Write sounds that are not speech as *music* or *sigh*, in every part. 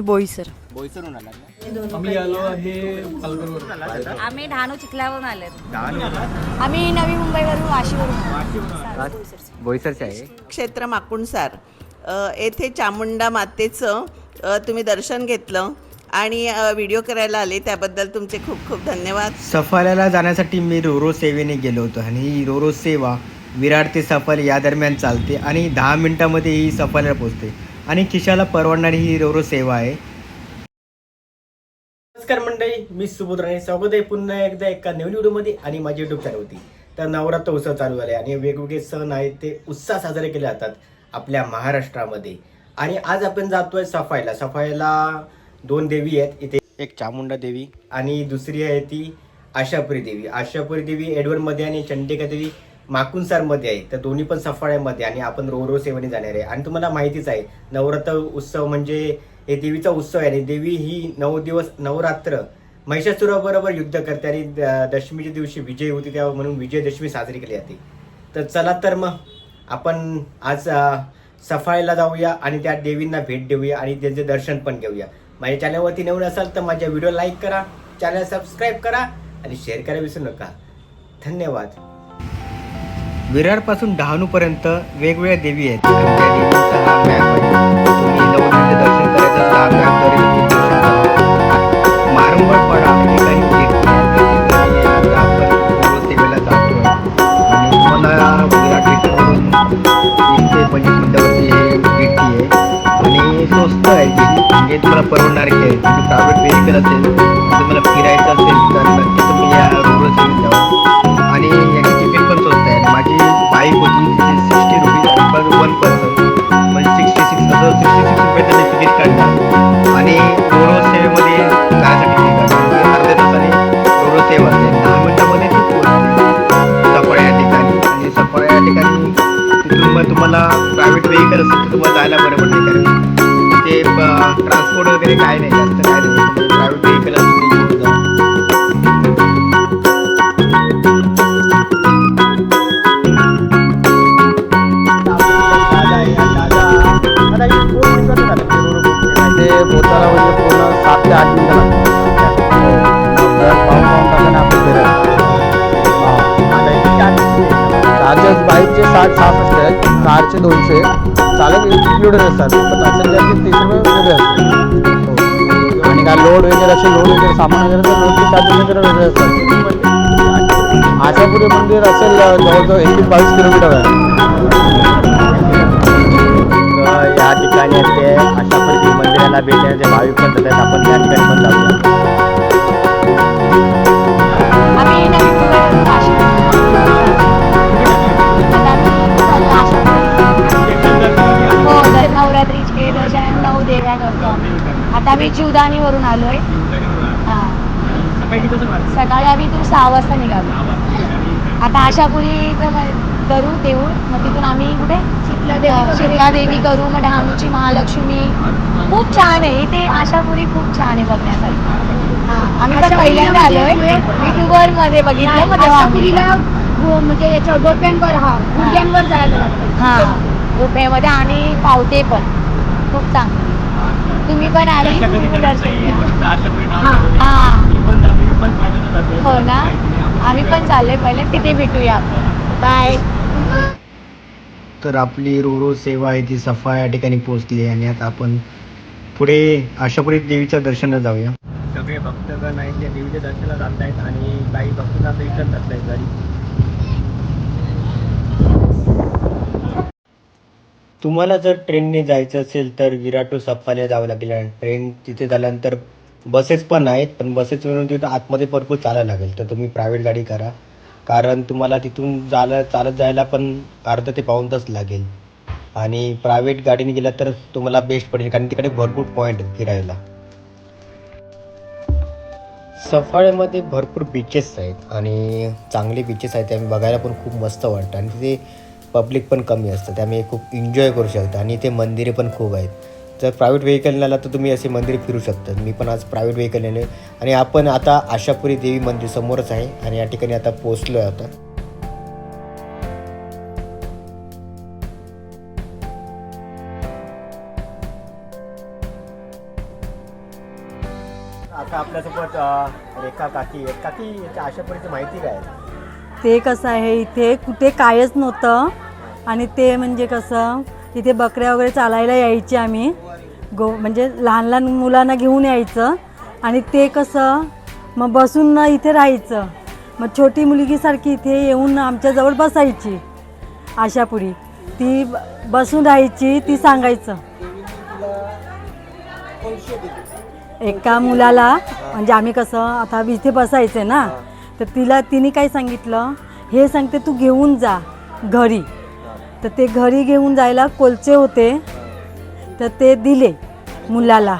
मी बोईसर. बोईसरून आम्ही आलो आहे पालघरवरून. आम्ही डहाणू चिखल्यावरून आले आम्ही नवी मुंबईवरून वाशीवरून. बोईसरचे आहे? क्षेत्र माकुणसार. येथे चामुंडा मातेचं तुम्ही दर्शन घेतलं आणि व्हिडिओ करायला आले. त्याबद्दल तुमचे खूप खूप धन्यवाद. सफाऱ्याला जाण्यासाठी मी रोरो सेवेने गेलो होतो आणि ही रोरो सेवा विरार ते सफारी या दरम्यान चालते आणि दहा मिनिटामध्ये ही सफाऱ्याला पोचते आणि खिशाला परवडणारी ही रोरो सेवा आहे. नमस्कार मंडळी मी सुबोध राणे. स्वागत आहे पुन्हा एकदा एका नवीन व्हिडिओमध्ये आणि माझी युट्यूब चॅनल होती तर नवरात्र उत्सव चालू झाले आणि वेगवेगळे सण आहेत ते उत्साह साजरे केले जातात आपल्या महाराष्ट्रामध्ये. आणि आज आपण जातोय सफाईला. सफाईला दोन देवी आहेत इथे एक चामुंडा देवी आणि दुसरी आहे ती आशापुरी देवी. आशापुरी देवी एडवर्डमध्ये आणि चंडिका देवी माकुंसारमध्ये आहे. तर दोन्ही पण सफाळ्यामध्ये आणि आपण रो रो सेवेने जाणार आहे. आणि तुम्हाला माहितीच आहे नवरात्र उत्सव म्हणजे हे देवीचा उत्सव आहे आणि देवी ही नऊ दिवस नवरात्र महिषासुराबरोबर युद्ध करते आणि द- दशमीच्या दिवशी विजय होती तेव्हा म्हणून विजयदशमी साजरी केली जाते. तर चला तर मग आपण आज सफाळ्याला जाऊया आणि त्या देवींना भेट देऊया आणि त्यांचे दर्शन पण घेऊया. माझ्या चॅनलवरती नवीन असाल तर माझ्या व्हिडिओ लाईक करा चॅनल सबस्क्राईब करा आणि शेअर करायला विसरू नका. धन्यवाद. विरारपासून डहाणूपर्यंत वेगवेगळ्या देवी आहेत. त्या देवींचा हा मॅप आहे. तुम्ही दर्शन करायचं हा मॅपद्वारे तुम्ही मारंबळपाडा सेवेला आणि मला विराट पंचवीस हे भेटती आहे. आणि स्वस्त आहे म्हणजे तुम्हाला परवडणारी आहे. तुम्ही प्रायव्हेट व्हेकल असेल तुम्हाला फिरायचं असेल तर नक्की तुम्ही या रोड கண்டு इन्क्लुडेड असतात पण पॅसेंजरचे तीस रुपये वेगळे असतात हो. आणि काय लोड वगैरे असे लोड वगैरे सामान वगैरे तर लोडचे चार्जेस वगैरे वेगळे असतात आशापुरी मंदिर असेल जवळजवळ एकवीस बावीस किलोमीटर आहे. या ठिकाणी ते अशा प्रकारे मंदिराला भेट देण्याचे भाविक पण जातात आपण या ठिकाणी पण जाऊया. नवरात्रीचे दर्शन नऊ देव्या करतो आम्ही आता आम्ही जीवदानीवरून आलोय. हा. सकाळी आम्ही इथून सहा वाजता निघालो. आता आशापुरी करू देऊळ मग तिथून आम्ही कुठे? शिमला देवी करू. मग डहाणूची महालक्ष्मी. खूप छान आहे. इथे आशापुरी खूप छान आहे बघण्यासाठी हा, आम्ही पण पहिल्यांदा आलोय. युट्यूबरमध्ये बघितलं म्हणजे याच्या डोक्यांवर हा गुडघ्यांवर जायला लागतं. हा. रुपयामध्ये आणि पावते पण. खूप चांगली. तुम्ही पण आले. हा हो. ना आम्ही पण चाललोय पहिले तिथे भेटूया. बाय. तर आपली रोरो सेवा आहे ती सफा या ठिकाणी पोहोचली आहे आणि आता आपण पुढे आशापुरी देवीच्या दर्शनाला जाऊया. सगळे भक्तगण आहेत त्या देवीच्या दर्शनाला जात आहेत आणि काही भक्त आता रिटर्न जात आहेत गाडी तुम्हाला जर ट्रेनने जायचं असेल तर विराटो टू जावं लागेल. आणि ट्रेन तिथे झाल्यानंतर बसेस पण आहेत पण बसेस तिथं आतमध्ये भरपूर चालायला लागेल. तर तुम्ही प्रायव्हेट गाडी करा. कारण तुम्हाला तिथून जायला चालत जायला पण अर्धा ते पाऊण तास लागेल. आणि प्रायव्हेट गाडीने गेला तर तुम्हाला बेस्ट पडेल. कारण तिकडे भरपूर पॉईंट आहेत फिरायला. सफाळ्यामध्ये भरपूर बीचेस आहेत. आणि चांगले बीचेस आहेत. त्यामुळे बघायला पण खूप मस्त वाटतं. आणि तिथे पब्लिक पण कमी असतं. त्यामुळे खूप एन्जॉय करू शकता. आणि इथे मंदिरे पण खूप आहेत. जर प्रायव्हेट व्हेकलने आला तर तुम्ही असे मंदिर फिरू शकतात मी पण आज प्रायव्हेट व्हेकलने आणि आपण आता आशापुरी देवी मंदिर समोरच आहे. आणि या ठिकाणी आता पोचलो आहे आता आपल्यासोबत रेखा काकी काकी आशापुरीची माहिती काय ते कसं आहे इथे कुठे कायच नव्हतं. आणि ते म्हणजे कसं इथे बकऱ्या वगैरे चालायला यायचे आम्ही. गो म्हणजे लहान लहान मुलांना घेऊन यायचं. आणि ते कसं मग बसून ना इथे राहायचं. मग छोटी मुलगीसारखी इथे येऊन आमच्याजवळ बसायची. आशापुरी. ती बसून राहायची ती सांगायचं. एका मुलाला म्हणजे आम्ही कसं आता इथे बसायचं ना. तर तिला तिने काय सांगितलं? हे सांगते तू घेऊन जा घरी. तर ते घरी घेऊन जायला कोलचे होते. तर ते दिले मुलाला.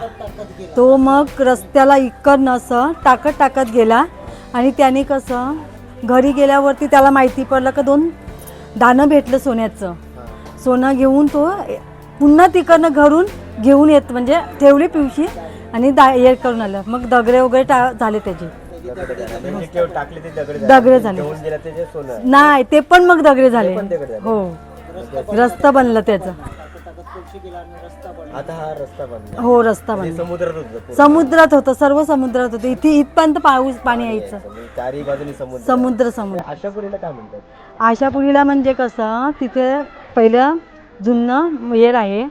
तो मग रस्त्याला इकडनं असं टाकत टाकत गेला. आणि त्याने कसं घरी गेल्यावरती त्याला माहिती पडलं का दोन? दाणं भेटलं सोन्याचं. सोनं घेऊन तो पुन्हा तिकडनं घरून घेऊन येत म्हणजे ठेवली पिवशी आणि दा हे करून आलं. मग दगडे वगैरे टा झाले त्याचे. टाकले ते दगड दगड झाले. नाही ते पण मग दगडे झाले. हो. रस्ता बनला. त्याचा. आता हा रस्ता बनला. हो रस्ता म्हणजे बनला. समुद्रात होतं. समुद्रात होतं सर्व समुद्रात होतं. इथे इथपर्यंत पाऊस पाणी यायचं. चारही बाजूनी समुद्र. समुद्र समुद्र. आशापुरीला काय म्हणतात? आशापुरीला म्हणजे कसं तिथे पहिलं जुनं हेर आहे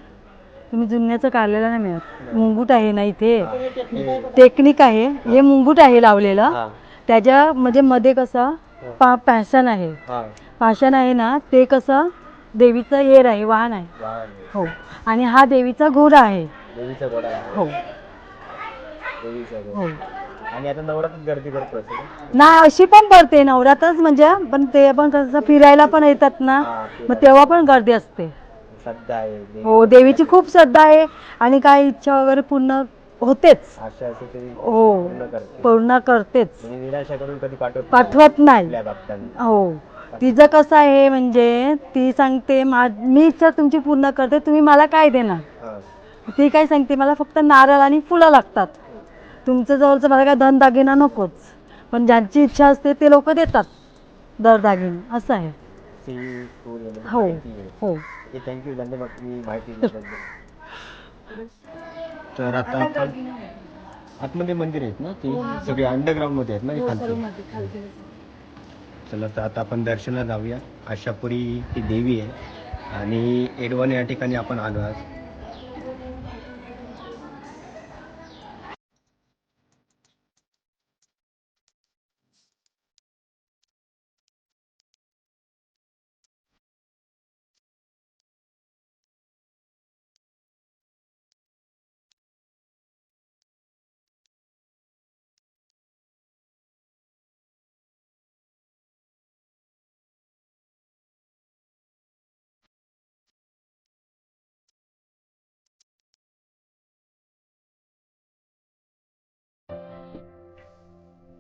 तुम्ही जुन्याचं काढलेलं नाही मिळत. मुंगूट आहे ना इथे. टेक्निक आहे. हे मुंगूट आहे लावलेलं. त्याच्या म्हणजे मध्ये कसं पा पॅशन आहे. पाषाण आहे ना ते कसं देवीचं हेर आहे. वाहन आहे. हो. आणि हा देवीचा घोडा आहे. हो. हो. आणि आता नवरात्रात गर्दी भरपूर? नाही अशी पण भरते. नवरात्रच म्हणजे पण ते पण कसं फिरायला पण येतात ना. मग तेव्हा पण गर्दी असते. श्रद्धा आहे हो देवीची खूप श्रद्धा आहे आणि काय इच्छा वगैरे पूर्ण होतेच. आशा असते तरी हो पूर्ण करते. पूर्ण करतेच. म्हणजे निराशा करून कधी पाठवत नाही. पाठवत नाही. आपल्या बाबतांना हो. तिचं कसं आहे म्हणजे ती सांगते मा मी इच्छा तुमची पूर्ण करते तुम्ही मला काय देणार? हा. ती काय सांगते मला फक्त नारळ आणि फुलं लागतात. तुमचं जवळचं मला काय धन दागिना नकोच. पण ज्यांची इच्छा असते ते लोक देतात. दर दागिने. असं आहे. फुल हो. हो. हे थँक्यू धन्यवाद. मी माहिती *laughs* दिल्याबद्दल. तर आता आपण आतमध्ये मंदिर आहेत ना ती सगळी अंडरग्राऊंडमध्ये आहेत ना ही खालची. चला तर आता आपण दर्शनाला जाऊया. आशापुरी ही देवी आहे. आणि एडवान या ठिकाणी आपण आलो आज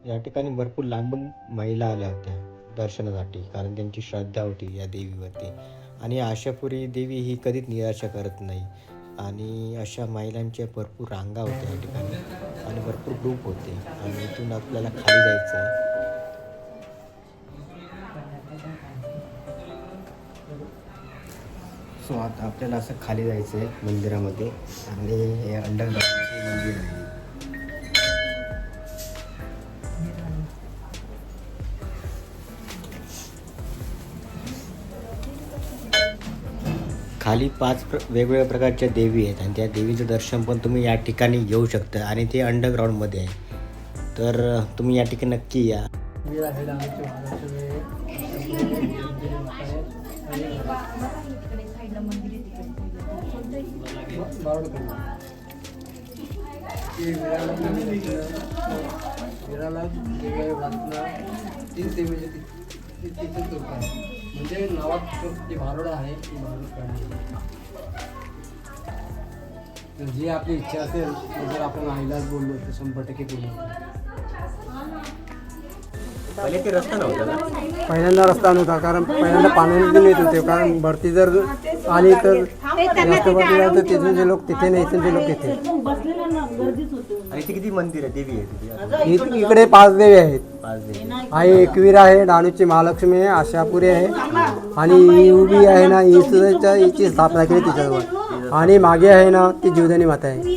या ठिकाणी भरपूर लांबून महिला आल्या होत्या दर्शनासाठी कारण त्यांची श्रद्धा होती या देवीवरती. आणि आशापुरी देवी ही कधीच निराशा करत नाही. आणि अशा महिलांच्या भरपूर रांगा होत्या या ठिकाणी आणि भरपूर ग्रुप होते. आणि इथून आपल्याला खाली जायचं आहे सो आता आपल्याला असं खाली जायचं आहे मंदिरामध्ये. आणि हे अंडरग्राऊंडचे मंदिर आहे. खाली पाच प्र वेगवेगळ्या प्रकारच्या देवी आहेत आणि त्या देवीचं दर्शन पण तुम्ही या ठिकाणी घेऊ शकता आणि ते अंडरग्राऊंडमध्ये आहे. तर तुम्ही या ठिकाणी नक्की या. तीन म्हणजे नावात जे भारोडा आहे ती काढली तर जी आपली इच्छा असेल जर आपण आईलाच बोललो तर शंभर टक्के. पहिले ते रस्ता नव्हता ना? पहिल्यांदा रस्ता नव्हता कारण पहिल्यांदा पाण्यातून येत होते कारण भरती जर आली तर रस्त्यावरती जायचं तर तिथून जे लोक तिथे नाही इथून जे लोक तिथे आणि ती किती मंदिर आहे देवी आहे इकडे पाच देवी आहेत. आई एकवीर आहे डाणूची महालक्ष्मी आहे आशापुरी आहे. आणि ही उभी आहे ना ही हिची स्थापना केली तिच्याजवळ. आणि मागे आहे ना ती जीवदानी माता आहे.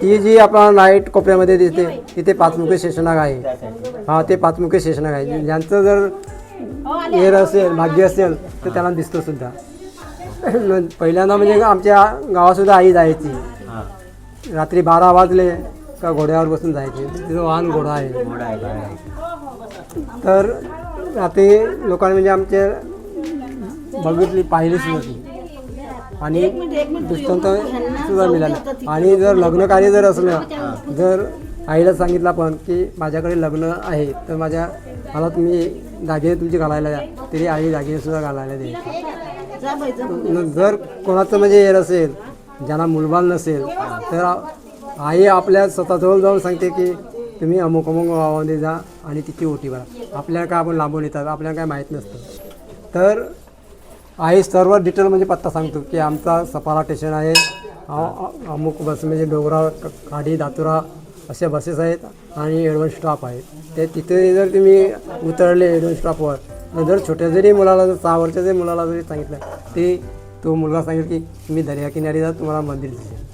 ती जी आपण लाइट कोपऱ्यामध्ये दिसते तिथे पाचमुखी शेषनाग आहे. हा ते पाचमुखी शेषनाग आहे. ज्यांचं जर हेर असेल भाग्य असेल तर त्यांना दिसतो सुद्धा. पहिल्यांदा म्हणजे आमच्या गावातसुद्धा आई जायची. रात्री बारा वाजले का घोड्यावर बसून जायचे? तिथं वाहन घोडा आहे. घोडा आहे तर ते लोकांनी म्हणजे आमचे बघितली पाहिलीच नव्हती आणि दृष्टांत सुद्धा मिळाला आणि जर लग्न कार्य जर असलं जर आईला सांगितलं पण की माझ्याकडे लग्न आहे तर माझ्या मला तुम्ही दागिने तुमचे घालायला द्या तरी आई दागिने सुद्धा घालायला द्यायची जर कोणाचं म्हणजे हे असेल ज्यांना मुलबाल नसेल तर आई आपल्या स्वतःजवळ जाऊन सांगते की तुम्ही अमुक अमुक गावामध्ये जा आणि तिची ओटी भरा. आपल्याला काय आपण लांबून येतात आपल्याला काय माहीत नसतं. तर आई सर्व डिटेल म्हणजे पत्ता सांगतो की आमचा सपारा स्टेशन आहे. अमुक बस म्हणजे डोंगरा क- दातुरा अशा बसेस आहेत आणि ॲडव्हान्स स्टॉप आहेत ते तिथे जर तुम्ही उतरले ॲडव्हान्स स्टॉपवर तर जर छोट्या जरी मुलाला जर सहा वर्षाच्या मुलाला जरी सांगितलं ते तो मुलगा सांगेल की तुम्ही दर्याकिनारी जा तुम्हाला मंदिर दिसेल.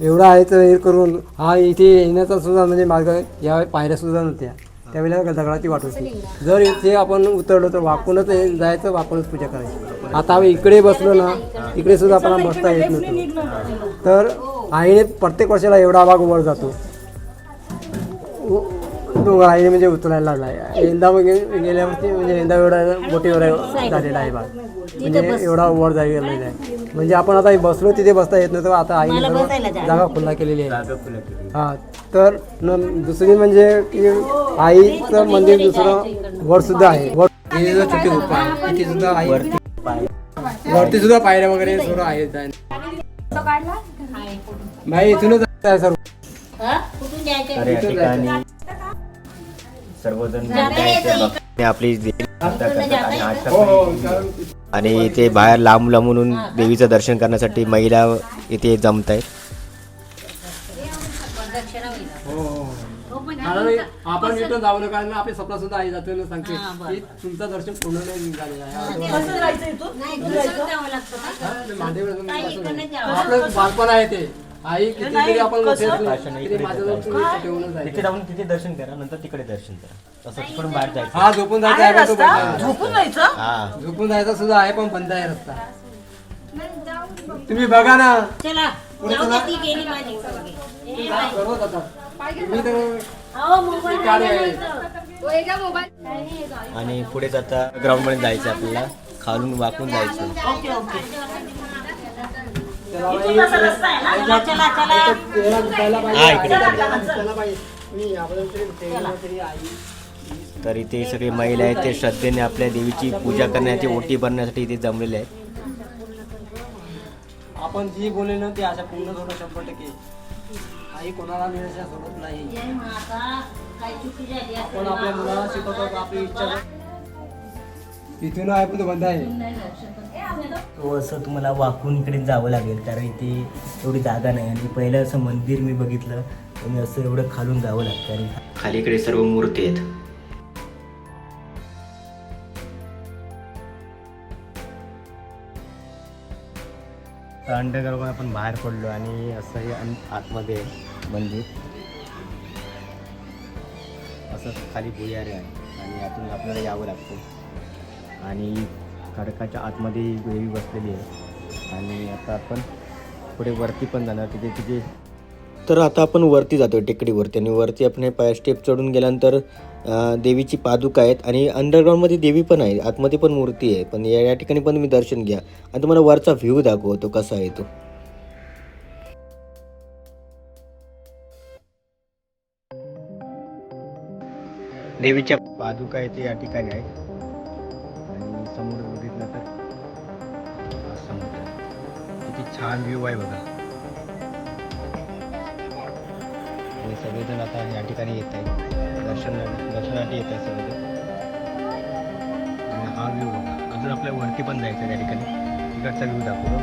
एवढा आहे तर हे करून हा इथे येण्याचा सुद्धा म्हणजे मार्ग या पायऱ्या सुद्धा नव्हत्या. त्यावेळेला दगडाची वाट होती. जर इथे आपण उतरलो तर वाकूनच जायचं वाकूनच पूजा करायची. आता आम्ही इकडे बसलो ना इकडे सुद्धा आपण बसता येत नव्हतं. तर आईने प्रत्येक वर्षाला एवढा भाग वर जातो. डोंगर आईने म्हणजे उतरायला लागला. यंदा म्हणजे गेल्या वर्षी म्हणजे यंदा एवढा बोटीवर झालेला आहे भाग म्हणजे एवढा वर जायला आहे म्हणजे आपण आता बसलो तिथे बसता येत नव्हतं. आता आईने सर्व जागा खुल्ला केलेली आहे. जागा हा तर न दुसरी म्हणजे की आईचं मंदिर दुसरं वर सुद्धा आहे. वर ही सुद्धा छोटी गुफा आहे. तिथे सुद्धा आई वरती सुद्धा पायऱ्या वगैरे सर्व आहेत. भाई इथूनच आहे ठिकाणी. सर्वजण आपली देवी आरती करतात आणि आता पण- आणि इथे बाहेर लांब लांबून देवीचं दर्शन करण्यासाठी महिला इथे जमत आहेत. कारण आपण इथं जाऊ नका कारण आपले स्वप्न सुद्धा आई जातो ना सांगते. की तुमचं दर्शन पूर्ण नाही झालेलं आहे आपलं बालपण आहे ते. आई जायचं. तिथे जाऊन तिथे दर्शन करा नंतर तिकडे दर्शन करा. तसं तिकडून बाहेर जायचं. हा झोपून जायचा आहे पण तो बंद आहे. हा. झोपून जायचा सुद्धा आहे पण बंद आहे रस्ता. तुम्ही बघा ना. तुम्ही तर गाडी आहे. आणि पुढे जाता ग्राउंडमध्ये जायचं आपल्याला. खालून वाकून जायचं. हा. तुम्ही याबद्दल तरी इथे सगळे महिला आहेत ते श्रद्धेने आपल्या देवीची पूजा करण्याची ओटी भरण्यासाठी इथे जमलेले आहेत. आपण जी बोलले ना ते अशा पूर्ण थोडं शंभर टक्के. आई कोणाला निराशा सोडत नाही. आपण आपल्या मुलाला शिकवतो आपली इच्छा. तिथून आहे पण तो बंद आहे. तो असं तुम्हाला वाकून इकडे जावं लागेल कारण इथे एवढी जागा नाही. आणि पहिलं असं मंदिर मी बघितलं आणि असं एवढं खालून जावं लागतं. आणि खाली इकडे सर्व मूर्ती आहेत. अंडरग्राऊंड आपण बाहेर पडलो आणि असं हे आतमध्ये आहे मंदिर. असं खाली भुयारे आहे. आणि आतून आपल्याला यावं लागतं. आणि खडकाच्या आतमध्ये ही देवी बसलेली आहे. आणि आता आपण पुढे वरती पण जाणार तिथे तिथे. तर आता आपण वरती जातो टेकडीवरती. आणि वरती आपण पाय स्टेप चढून गेल्यानंतर देवीची पादुका आहेत. आणि अंडरग्राऊंडमध्ये देवी पण आहे. आतमध्ये पण मूर्ती आहे. पण या या ठिकाणी पण तुम्ही दर्शन घ्या. आणि तुम्हाला वरचा व्ह्यू दाखवतो कसा आहे तो. देवीच्या पादुका इथे या ठिकाणी आहे छान व्ह्यू आहे बघा. आणि सगळेजण आता या ठिकाणी येत आहेत. दर्शन दर्शनासाठी येत आहेत सगळेजण. आणि हा व्ह्यू बघा. अजून आपल्या वरती पण जायचं आहे त्या ठिकाणी. तिकडचा व्ह्यू दाखवतो.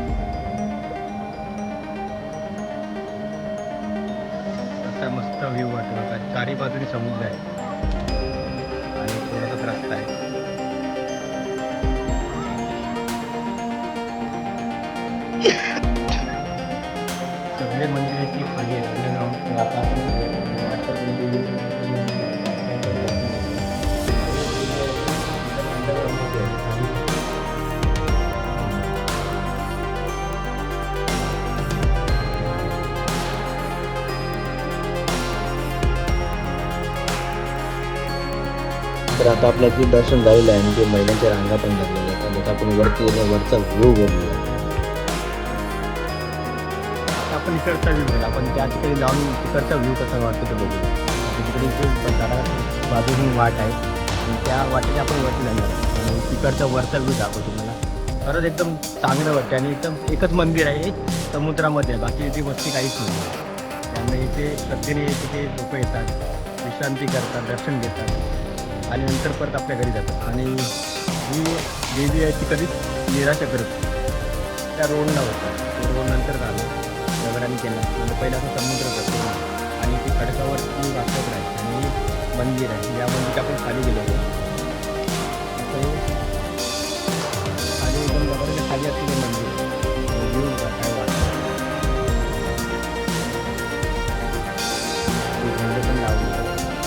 असा मस्त व्ह्यू वाटतो चारी बाजूने समुद्र आहे. आणि थोडासा रस्ता आहे. मंदिराची तर आता आपल्या इथे दर्शन झालेलं आहे म्हणजे महिलांच्या रांगा पण लागलेल्या आहेत. आता आपण वरती वरचा व्ह्यू बघूया. आपण इकडचा व्ह्यू बघूया आपण त्या ठिकाणी जाऊन तिकडचा व्ह्यू कसा वाटतो ते बघू तिकडे बाजूनी वाट आहे आणि त्या वाटेने आपण वरती जाणार आणि तिकडचा वरचा व्ह्यू दाखवतो तुम्हाला. खरंच एकदम चांगलं वाटतं आणि एकदम एकच मंदिर आहे समुद्रामध्ये. आहे. बाकी इथे वस्ती काहीच नाही. त्यामुळे इथे सध्याने तिथे लोक येतात विश्रांती करतात दर्शन घेतात. आणि नंतर परत आपल्या घरी जातात. आणि ही देवी आहे ती कधीच निराशा करत त्या रोडला होता. रोड नंतर झालं. दगडाने केला. म्हणजे पहिला तो समुद्र करतो आणि ते खडकावर खडकावरती वाचत राहील आणि मंदिर आहे. या मंदिर आपण खाली गेलो होतो. खाली एकदम दगडाच्या खाली असलेलं मंदिर. आहे. काय वाटतं पण लावले.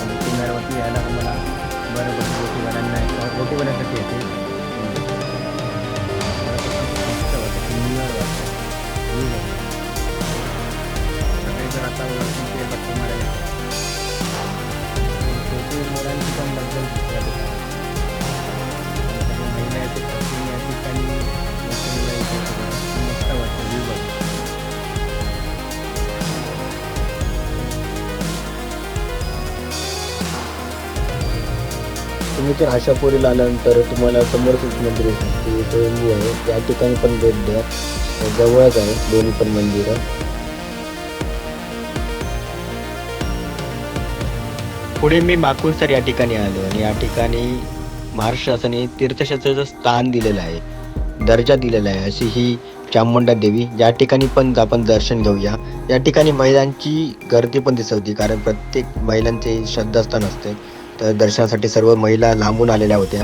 आणि किनाऱ्यावरती यायला मला बरं पडतं रोटी रोटीवाल्यासाठी येते. तुम्ही या ठिकाणी. महिला ते या ठिकाणी मस्त वाटतं व्ह्यू तुम्ही आशापुरीला आल्यानंतर तुम्हाला समोरच मंदिर आहे. आहे. त्या ठिकाणी पण भेट द्या जवळच आहे. दोन्ही पण मंदिरं. पुढे मी माकुलसर या ठिकाणी आलो आणि या ठिकाणी महाराष्ट्र शासनाने तीर्थक्षेत्राचं स्थान दिलेलं आहे दर्जा दिलेला आहे अशी ही चामुंडा देवी. या ठिकाणी पण आपण दर्शन घेऊया. या ठिकाणी महिलांची गर्दी पण दिसत होती कारण प्रत्येक महिलांचे श्रद्धास्थान असते. तर दर्शनासाठी सर्व महिला लांबून आलेल्या होत्या.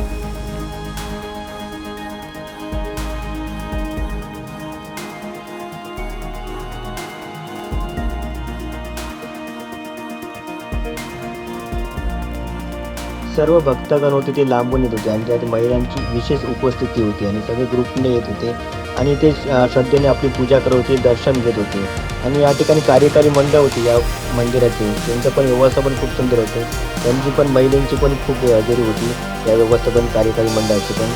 सर्व भक्तगण होते ते लांबून येत होते आणि त्यात महिलांची विशेष उपस्थिती होती आणि सगळे ग्रुपने येत होते. आणि ते श्रद्धेने आपली पूजा करत होते दर्शन घेत होते. आणि या ठिकाणी कार्यकारी मंडळ होते या मंदिराचे. त्यांचं पण व्यवस्थापन खूप सुंदर होतं. त्यांची पण महिलांची पण खूप हजेरी होती या व्यवस्थापन कार्यकारी मंडळाची पण.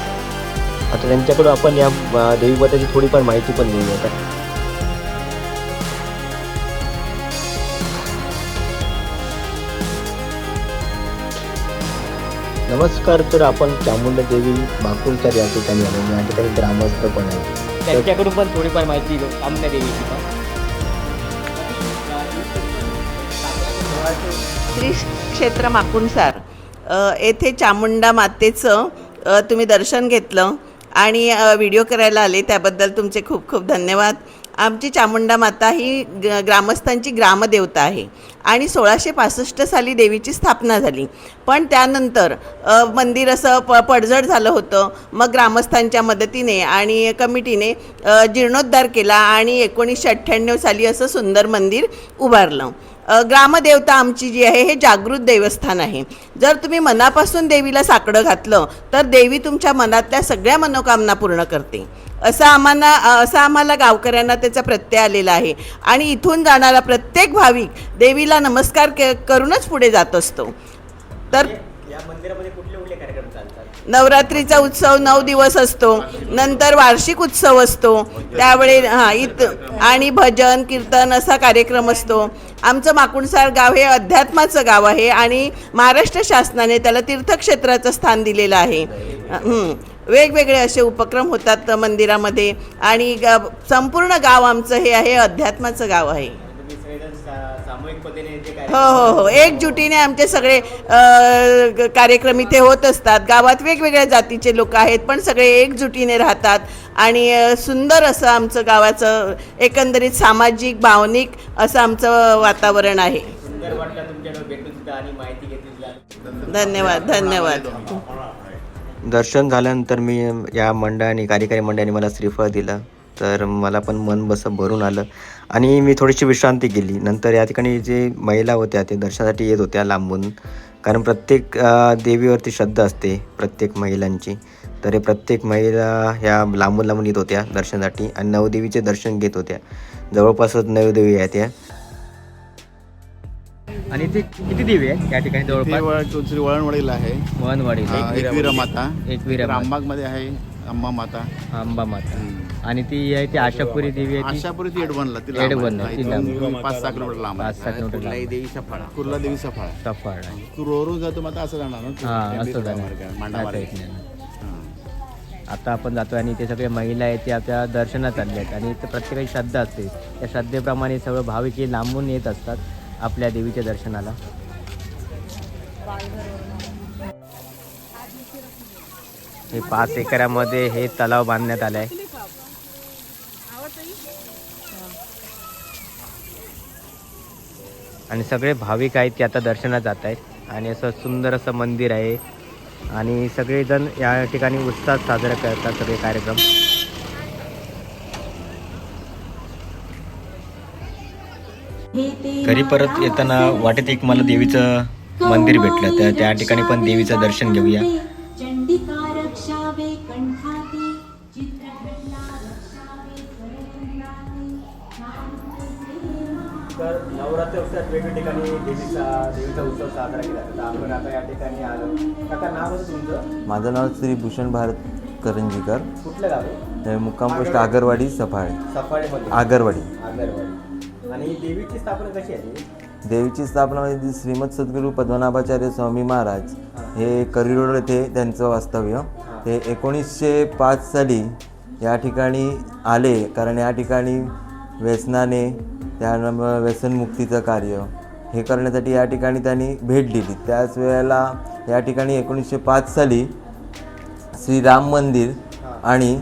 आता त्यांच्याकडून आपण या अ, देवीबद्दलची थोडीफार माहिती पण घेऊया. आता नमस्कार तर आपण चामुंडा देवी माकुलकर या ठिकाणी आलो. आणि या ठिकाणी ग्रामस्थ पण आहे त्यांच्याकडून पण थोडीफार माहिती चामुंडा देवीची पण. श्री क्षेत्र माकुणसार. येथे चामुंडा मातेचं तुम्ही दर्शन घेतलं आणि व्हिडिओ करायला आले. त्याबद्दल तुमचे खूप खूप धन्यवाद. आमची चामुंडा माता ही ग ग्रामस्थांची ग्रामदेवता आहे. आणि सोळाशे पासष्ट साली देवीची स्थापना झाली. पण त्यानंतर मंदिर असं प पडझड झालं होतं. मग ग्रामस्थांच्या मदतीने आणि कमिटीने जीर्णोद्धार केला आणि एकोणीसशे अठ्ठ्याण्णव साली असं सुंदर मंदिर उभारलं. ग्रामदेवता आमची जी आहे हे जागृत देवस्थान आहे. जर तुम्ही मनापासून देवीला साकडं घातलं तर देवी तुमच्या मनातल्या सगळ्या मनोकामना पूर्ण करते. असं आम्हाला असं आम्हाला गावकऱ्यांना त्याचा प्रत्यय आलेला आहे. आणि इथून जाणारा प्रत्येक भाविक देवीला नमस्कार के करूनच पुढे जात असतो. तर या मंदिरामध्ये कुठले कुठले कार्यक्रम चालतात? नवरात्रीचा उत्सव नऊ दिवस असतो. नंतर वार्षिक उत्सव असतो. त्यावेळी हां इत आणि भजन कीर्तन असा कार्यक्रम असतो. आमचं माकुणसार गाव हे अध्यात्माचं गाव आहे आणि महाराष्ट्र शासनाने त्याला तीर्थक्षेत्राचं स्थान दिलेलं आहे. वेगवेगळे असे उपक्रम होतात मंदिरामध्ये आणि ग- संपूर्ण गाव आमचं हे आहे अध्यात्माचं गाव आहे. हो हो हो. एकजुटीने आमचे सगळे कार्यक्रम इथे होत असतात. गावात वेगवेगळ्या जातीचे लोक आहेत पण सगळे एकजुटीने राहतात. आणि सुंदर असं आमचं गावाचं एकंदरीत सामाजिक भावनिक असं आमचं वातावरण आहे. सुंदर वाटलं तुमच्याकडे भेटून सुद्धा आणि माहिती घेतली सुद्धा धन्यवाद धन्यवाद. दर्शन झाल्यानंतर मी या मंडळाने कार्यकारी मंडळाने मला श्रीफळ दिलं. तर मला पण मन बसं भरून आलं. आणि मी थोडीशी विश्रांती केली नंतर या ठिकाणी जे महिला होत्या ते दर्शनासाठी येत होत्या लांबून. कारण प्रत्येक देवीवरती श्रद्धा असते प्रत्येक महिलांची. तर हे प्रत्येक महिला ह्या लांबून लांबून येत होत्या दर्शनासाठी आणि नवदेवीचे दर्शन घेत होत्या जवळपासच नवदेवी आहेत या आणि ते किती देवी आहेत या ठिकाणी जवळपास वळणवडीला आहे हा, एकवीरा माता एकवीरा माता. रामबागमध्ये आहे अंबा माता अंबा माता आणि ती आहे ती आशापुरी देवी आहे आशापुरी ती एडवनला ती एडवनला, आहे. ती. पाच सहा किलोमीटर लांब पाच सहा आहे. किलोमीटर लांब. देवी सफाळा कुर्ला देवी सफाळा सफाळ आहे. तू रोरून जातो मग आता असं जाणार ना? हा असं जाणार. मार्ग आता आपण जातो आणि ते सगळे महिला आहेत ते आपल्या दर्शनात चालले आहेत. आणि ते प्रत्येकाची श्रद्धा असते. त्या श्रद्धेप्रमाणे सगळं भाविक हे लांबून येत असतात आपल्या देवीच्या दर्शनाला. हे पाच एकरामध्ये हे तलाव बांधण्यात आलाय. आणि सगळे भाविक आहेत ते आता दर्शनात जात आहेत. आणि असं सुंदर असं मंदिर आहे. आणि सगळेजण या ठिकाणी उत्साहात साजरा करतात सगळे कार्यक्रम. घरी परत येताना वाटेत एक मला देवीचं मंदिर भेटलं तर त्या ठिकाणी पण देवीचं दर्शन घेऊया. उत्सवात वेगवेगळ्या ठिकाणी देवीचा देवीचा उत्सव साजरा केला जातो. आपण आता या ठिकाणी आलो. काका नाव होतं तुमचं? माझं नाव श्री भूषण भारत करंजीकर. कुठलं गाव? आहे हे मुक्काम पोस्ट आगरवाडी सफाळे. सफाळेमध्ये. आगरवाडी. आगरवाडी. आणि देवीची स्थापना कशी आहे? देवीची स्थापना म्हणजे श्रीमद सद्गुरू पद्मनाभाचार्य स्वामी महाराज हे करी रोड येथे त्यांचं वास्तव्य. ते एकोणीसशे पाच साली या ठिकाणी आले. कारण या ठिकाणी व्यसनाने त्यानंतर व्यसनमुक्तीचं कार्य. हे करण्यासाठी या ठिकाणी त्यांनी भेट दिली. त्याच वेळेला या ठिकाणी एकोणीसशे पाच साली श्री राम मंदिर आणि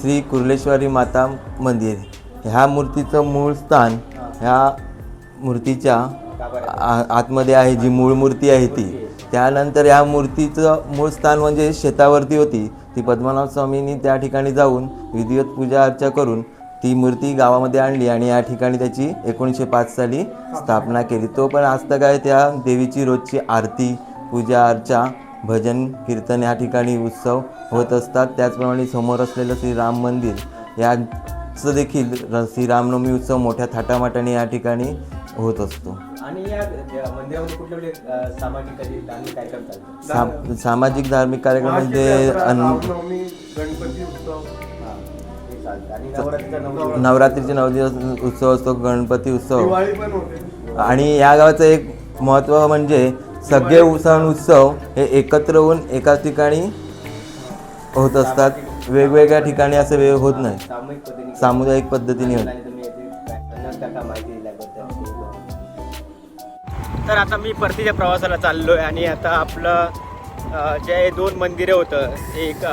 श्री कुर्लेश्वरी माता मंदिर ह्या मूर्तीचं मूळ स्थान ह्या मूर्तीच्या आ- आतमध्ये आहे जी मूळ मूर्ती आहे ती. त्यानंतर या मूर्तीचं मूळ स्थान म्हणजे शेतावरती होती. ती पद्मनाभ स्वामींनी त्या ठिकाणी जाऊन विधिवत पूजा अर्चा करून ती मूर्ती गावामध्ये आणली आणि या ठिकाणी त्याची एकोणीसशे पाच साली स्थापना केली. तो पण आजतक आहे त्या देवीची रोजची आरती पूजा अर्चा भजन कीर्तन या ठिकाणी उत्सव होत असतात. त्याचप्रमाणे समोर असलेलं श्री राम मंदिर याचं देखील श्रीरामनवमी उत्सव मोठ्या थाटामाटाने या ठिकाणी होत असतो. आणि सामाजिक धार्मिक कार्यक्रम चालतात? नवरात्रीचा नऊ दिवस उत्सव असतो गणपती उत्सव. दिवाळी पण होते. आणि या गावाचं एक महत्त्व म्हणजे सगळे सण उत्सव हे एकत्र होऊन एकाच ठिकाणी होत असतात. वेगवेगळ्या ठिकाणी असं वेळ होत नाही. सामुदायिक पद्धतीने होत तर आता मी परतीच्या प्रवासाला चाललोय आणि आता आपलं जे दोन मंदिरं होतं एक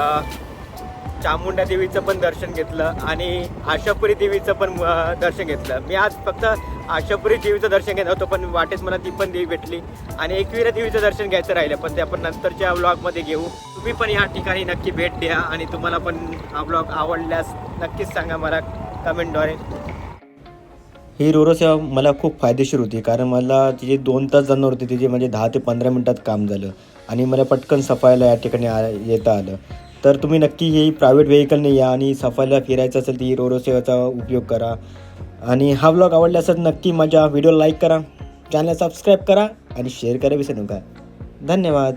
चामुंडा देवीचं पण दर्शन घेतलं आणि आशापुरी देवीचं पण दर्शन घेतलं. मी आज फक्त आशापुरी देवीचं दर्शन घेत होतो पण वाटेत मला ती पण देवी भेटली आणि एकविरा देवीचं दर्शन घ्यायचं राहिलं पण ते आपण नंतरच्या व्लॉगमध्ये घेऊ. तुम्ही पण या ठिकाणी नक्की भेट द्या आणि तुम्हाला पण हा ब्लॉग आवडल्यास नक्कीच सांगा मला कमेंटद्वारे ही रोरो सेवा मला खूप फायदेशीर होती कारण मला तिचे दोन तास जाणार होते तिचे म्हणजे दहा ते पंधरा मिनटात काम झालं आणि मला पटकन सफायला या ठिकाणी आ येता आलं. तर तुम्ही नक्की ही प्रायव्हेट व्हेकलने या आणि सफारीला फिरायचं असेल ती रोरो सेवाचा उपयोग करा. आणि हा ब्लॉग आवडला असेल नक्की माझ्या व्हिडिओ लाईक करा. चॅनल सबस्क्राईब करा आणि शेअर करा विसरू नका. धन्यवाद.